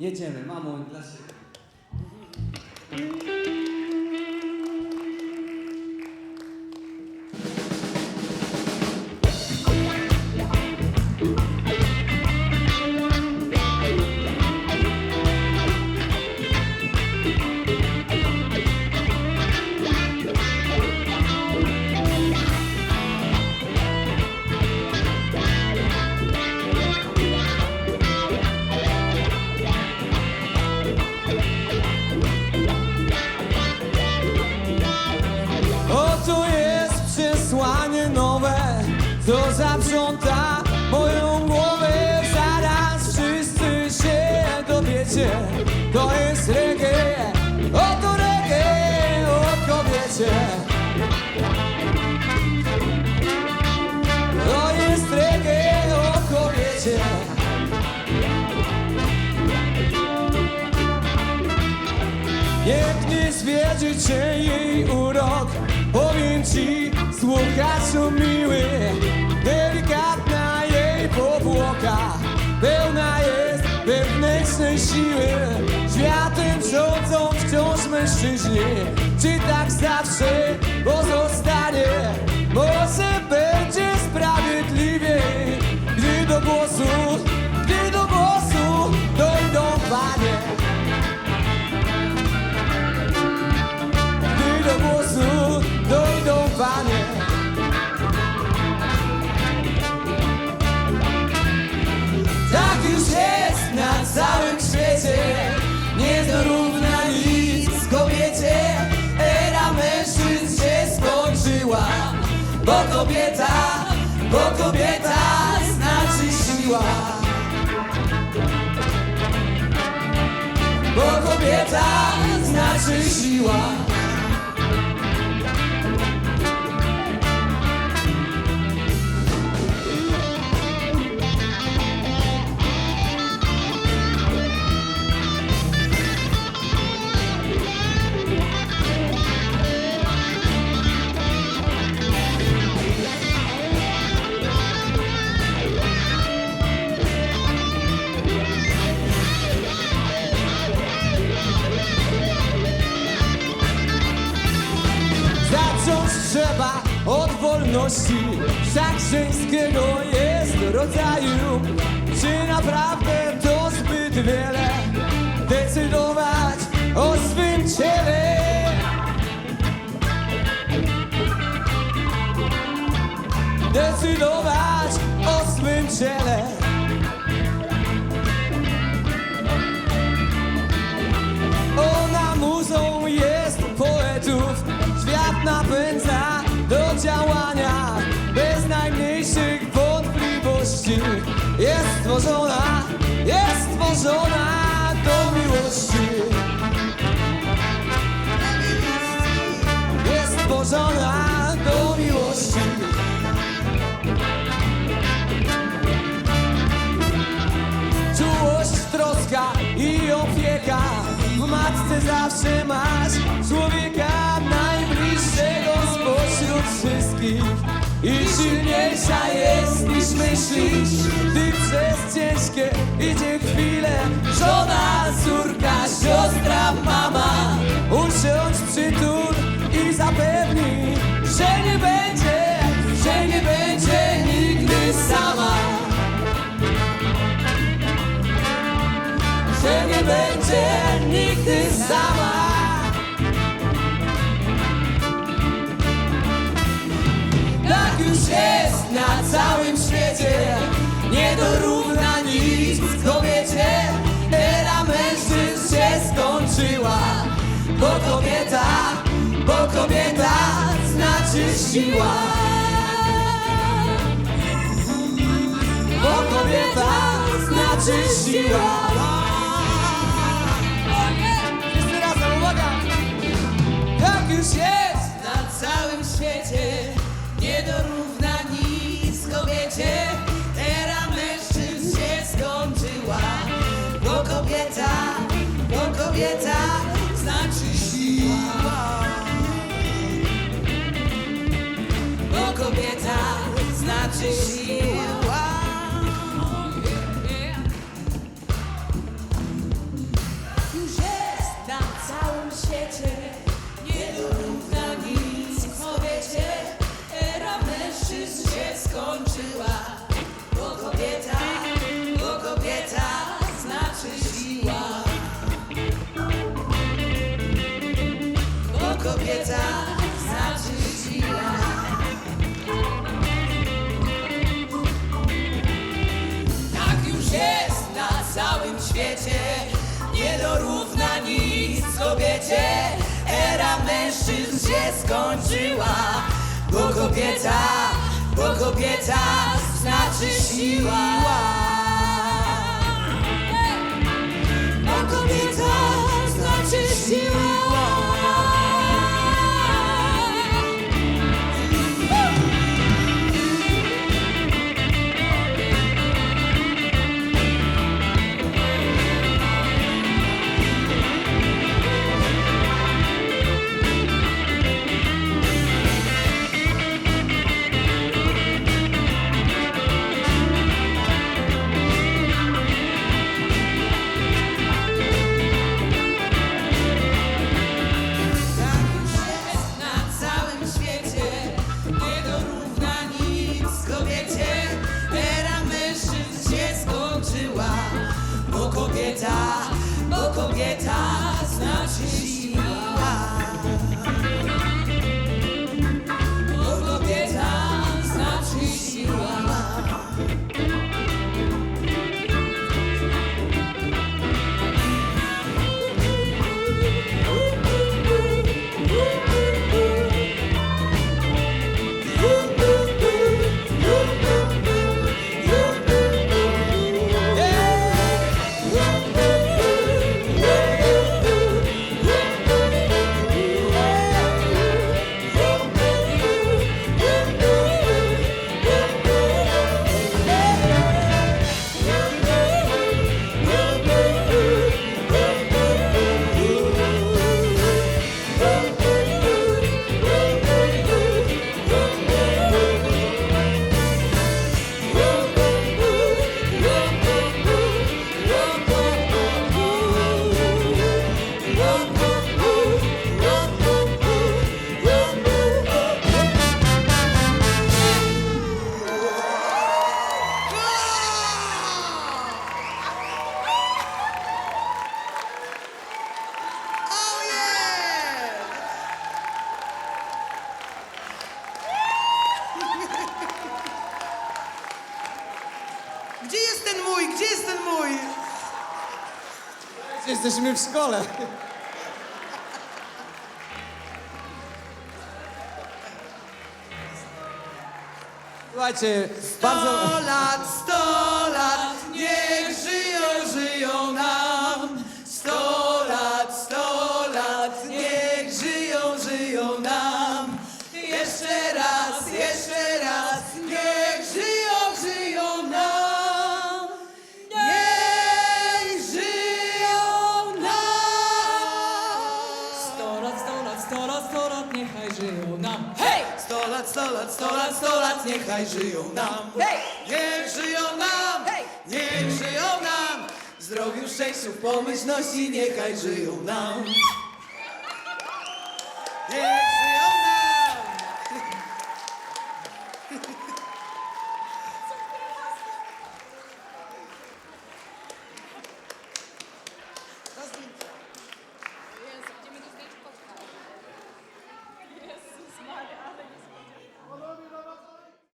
Jedziemy, mamo, dla siebie. Zwiedzie cię jej urok Powiem ci, słuchaczu miły Delikatna jej powłoka Pełna jest wewnętrznej siły. Światem rządzą wciąż mężczyźni Czy tak zawsze Już jest na całym świecie, nie dorówna nic kobiecie. Era mężczyzn się skończyła, bo kobieta, bo kobieta znaczy siła. Bo kobieta znaczy siła. Od wolności Wszak żeńskiego jest rodzaju. Czy naprawdę to zbyt wiele? Decydować o swym ciele. Decydować o swym ciele. Ona muzą jest poetów Świat napędza Bez najmniejszych wątpliwości Jest stworzona, jest stworzona do miłości. Jest stworzona do miłości. Czułość, troska i opieka. W matce zawsze masz człowieka I silniejsza jest niż myślisz. Gdy przez ciężkie idzie chwilę Żona, córka, siostra, mama. Usiądź, przytul i zapewni Że nie będzie, że nie będzie nigdy sama. Że nie będzie nigdy sama. Już jest na całym świecie, nie dorówna nic kobiecie. Era mężczyzn się skończyła, bo kobieta, bo kobieta znaczy siła. Bo kobieta znaczy siła. Mężczyzn się skończyła, bo kobieta, bo kobieta znaczy siła. Jesteśmy w szkole. Słuchajcie, bardzo... 100 lat, 100 sto lat, sto lat, niechaj żyją nam. Hej! Sto lat, sto lat, sto lat, sto lat, niechaj żyją nam. Hej! Niech żyją nam! Hej! Niech żyją nam! Zdrowiu, szczęściu, pomyślności, niechaj żyją nam.